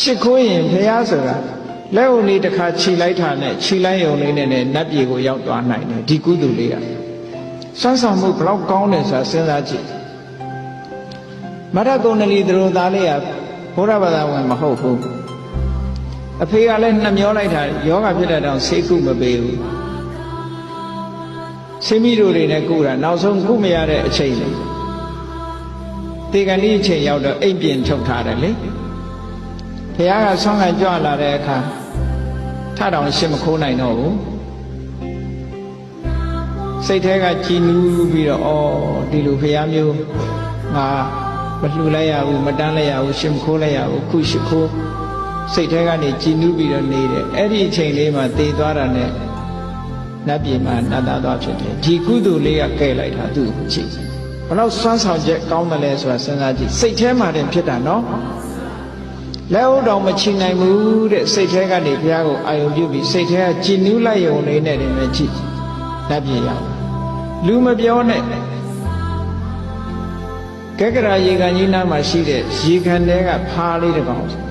ရှ िख ိုးရင်ဘုရားဆိုတာလက်ုံလေးတစ်ခါခြိလိုက်တာနဲ့ခြိလိုက်ရုံလေးနဲ့နဲ့နတ်ပြည်ကိုရောက်သွားနိုင်တယ်ဒီကုသိုလ်လေးကစွမ်းဆောင်မှုဘလောက်ကောင်းတယ်ဆိုတာစဉ်းစားကြည့်မရကုဏလီသူတို့သားလေးကဘုရားဘာသာဝင်မဟုတ်ဘူးအဖေကလည်းနှမျောလိုက်တာယောဂဖြစ်တဲ့တောင်ဆေးကုမပေးဘူးဆေးမိတို့တွေနဲ့ကုတာနောက်ဆုံးကုမရတဲ့အချိန်လေတေကန်ဒီအချိန်ရောက်တော့အိမ်ပြင်ထုတ်ထားတယ်လေ ဘုရားကဆောင်းကကြွလာတဲ့အခါထတောင်ရှင်းမခိုးနိုင်တော့ဘူးစိတ်ထဲကကြည်နူးပြီးတော့ဩဒီလိုဘုရားမျိုးငါမလှူလိုက်ရဘူးမတန်းလိုက်ရဘူးရှင်းမခိုးလိုက်ရဘူးခုရှိခိုးစိတ်ထဲကနေကြည်နူးပြီးတော့နေတယ်အဲ့ဒီအချိန်လေးမှာတည်သွားတာနဲ့နတ်ပြည်မှာနတ်သားသွားဖြစ်တယ်ဒီကုသိုလ်လေးကကဲလိုက်တာသူ့ကိုကြည့်ဘလောက်စွမ်းဆောင်ချက်ကောင်းတယ်လဲဆိုတာစဉ်းစားကြည့်စိတ်ထဲမှာတင်ဖြစ်တာနော် လက်ဥတော်မချီနိုင်ဘူးတဲ့စိတ်ထဲကနေဘုရားကိုအာယုံပြုပြီးစိတ်ထဲကကြည်နူးလိုက်ရုံလေးနဲ့တင်ပဲကြည့်နတ်ပြည်ရောက်လူမပြောနဲ့ကက်ကရာရေကန်ကြီးနားမှာရှိတဲ့ရေကန်တဲကဖားလေးတစ်ကောင်